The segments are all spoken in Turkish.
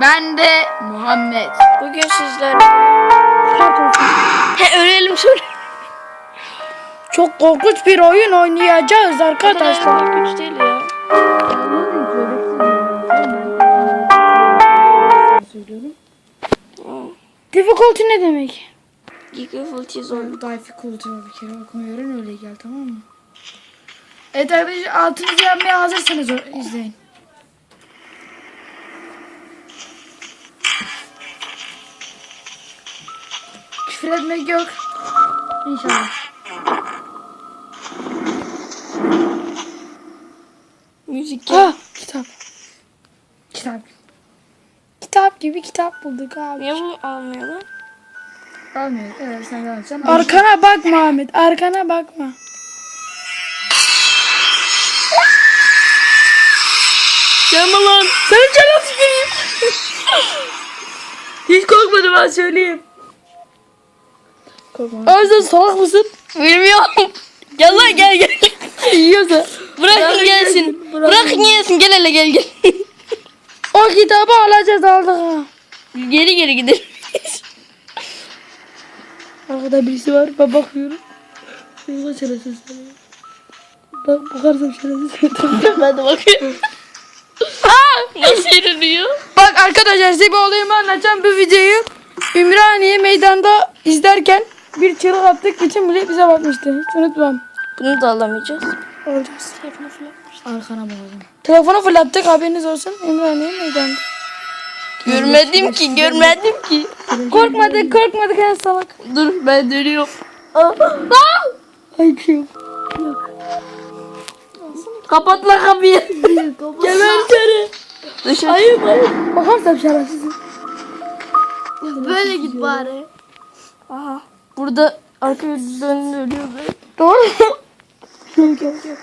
Ben de Muhammed. Bugün sizlerle... He ölelim sonra. Çok korkunç bir oyun oynayacağız arkadaşlar. Güç değil ya. Difficulty ne demek? Difficulty zor. Difficulty bir kere okumuyorum öyle gel tamam mı? Evet arkadaşlar altınızı yapmaya hazırsanız izleyin. Küfür etmek yok. İnşallah. Müzik Ah kitap. Kitap. Kitap gibi kitap bulduk abi. Niye bunu almıyorlar? Almıyor. Evet sen et. Sen Arkana bakma Ahmet. Arkana bakma. Gelme lan. Sen canım sıkayım. Hiç korkmadım ben söyleyeyim. Abi sen salak mısın? Bilmiyorum. Gel lan gel gel. Yiyorsa. Bırakın gelsin. Bırakın gelsin. Gel hele gel gel. O kitabı alacağız aldık ha. geri geri gidelim. Arkada birisi var. Ben bakıyorum. Yok şerefsiz. Bak bakarsam şerefsiz. ben de bakıyorum. Aa, nasıl yürünüyor? Bak arkadaşlar size bir olayımı anlatacağım. Bu videoyu Ümraniye meydanda izlerken bir çığlık attık. Bütün millet bize bakmıştı. Hiç unutmam. Bunu da alamayacağız. Olacağız. Arkana bakalım. Telefonu fırlattık haberiniz olsun. Ümraniye meydanda. Görmedim ki, görmedim ki. Korkmadık korkmadık en salak. Dur ben dönüyorum. Aa, bir şey. Kapat lan kapıyı. Gel lan içeri. Dışarı. Hayır hayır. Bakarsam şerefsizim. Böyle git bari. Aha. Burada arka yüzden ölüyor be. Doğru mu? Yok yok yok.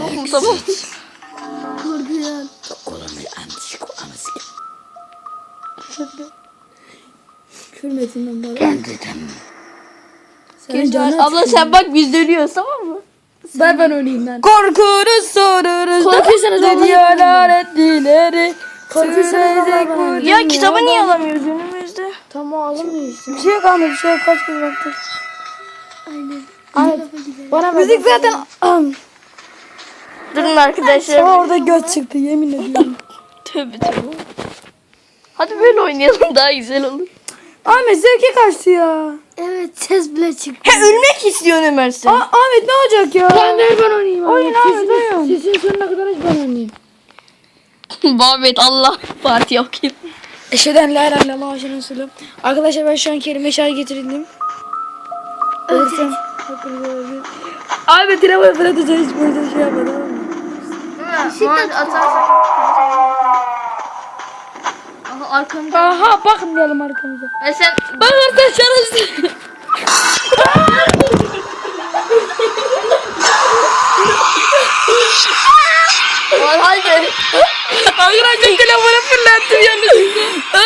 Oğlum tamam. Hürmetinden bana. Senin Geç canın Abla sen bak biz dönüyoruz tamam mı? Ben ben oynayayım ben. Korkuruz soruruz. Korkuyorsanız Dünyalar ettileri. Korkuyorsanız bana. Ya kitabı niye alamıyoruz Tamam alamıyor işte. Bir şey yok anne bir şey yok. Kaç kez baktık. Aynen. Bana bak. Müzik zaten... Durun arkadaşlar. Aa, orada göz çıktı yemin ediyorum. Tövbe tövbe. Hadi böyle oynayalım daha güzel olur. Ahmet zevki kaçtı ya. Evet ses bile çıktı. He ölmek istiyorsun Ömer sen. Aa, Ahmet ne olacak ya? Ben de ben oynayayım. Oyun Ahmet oyun. Sesin sonuna kadar hiç ben oynayayım. Muhammed Allah parti okuyayım. Eşeden la ilahe illallah ve Resulüm. Arkadaşlar ben şu an kelime şahit getirdim. Ölürsem. Ahmet telefonu fırlatacağız hiç böyle şey yapmadım. Muhammed atarsak. Aha arkamda. Aha bakmayalım arkamıza. E sen Bakarsan şerefsiz. hadi. Arkadaşlar telefonu fırlattım yanlışlıkla.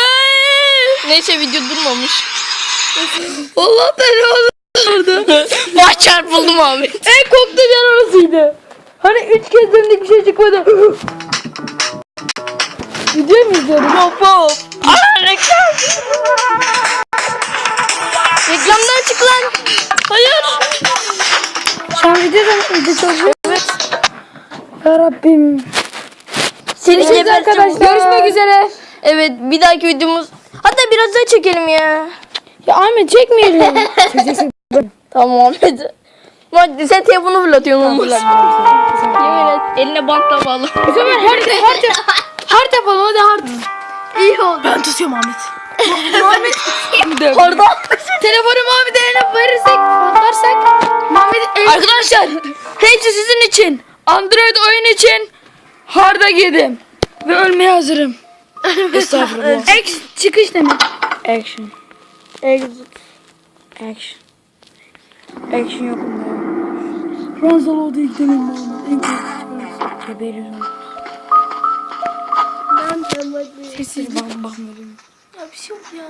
Neyse video durmamış. Allah beni orada. Bak çarpıldı Muhammed. En korktuğum yer orasıydı. Hani üç kez döndük bir şey çıkmadı. Video mu izliyorduk? Hop hop. Aa reklam. Reklamdan çık lan. Hayır. Şu an video da video. Ya Rabbim. Seni geberteceğim. arkadaşlar. Görüşmek üzere. Evet bir dahaki videomuz. Hatta biraz daha çekelim ya. Ya Ahmet çekmeyelim. Çekeceksin. Tamam Muhammed. Muhammed sen telefonu fırlatıyorsun olmaz. Yemin et eline bantla bağlı. O zaman hard hard hard yapalım hadi hard. İyi oldu. Ben tutuyorum Ahmet. Orada. Telefonu Muhammed'e eline verirsek, patlarsak Muhammed'in eline... Arkadaşlar, hepsi sizin için. Android oyun için hard'a girdim. Ve ölmeye hazırım. Estağfurullah. X çıkış demek. Action. Exit. Action. Action yok bunda ya. Ranzal oldu ilk demin Muhammed. En korkunç. Geberiz onu. Sessiz bak bakmıyorum. Ya bir şey yok ya.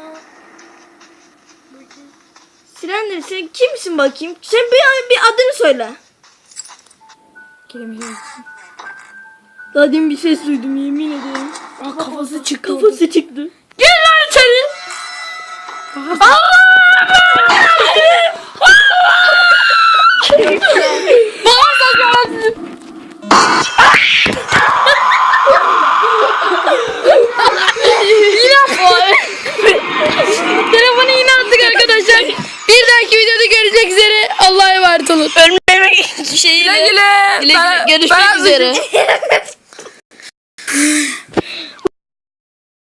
Sirendir sen kimsin bakayım? Sen bir, bir adını söyle. Kelime yok. Daha demin bir ses duydum yemin ederim. kafası çıktı. Kafası çıktı. Gel lan içeri. Telefonu yine attık arkadaşlar. Bir dahaki videoda görecek üzere. Allah'a emanet olun. Ölmemek şeyiyle. Güle güle. Güle güle. Ben- Görüşmek ben- üzere.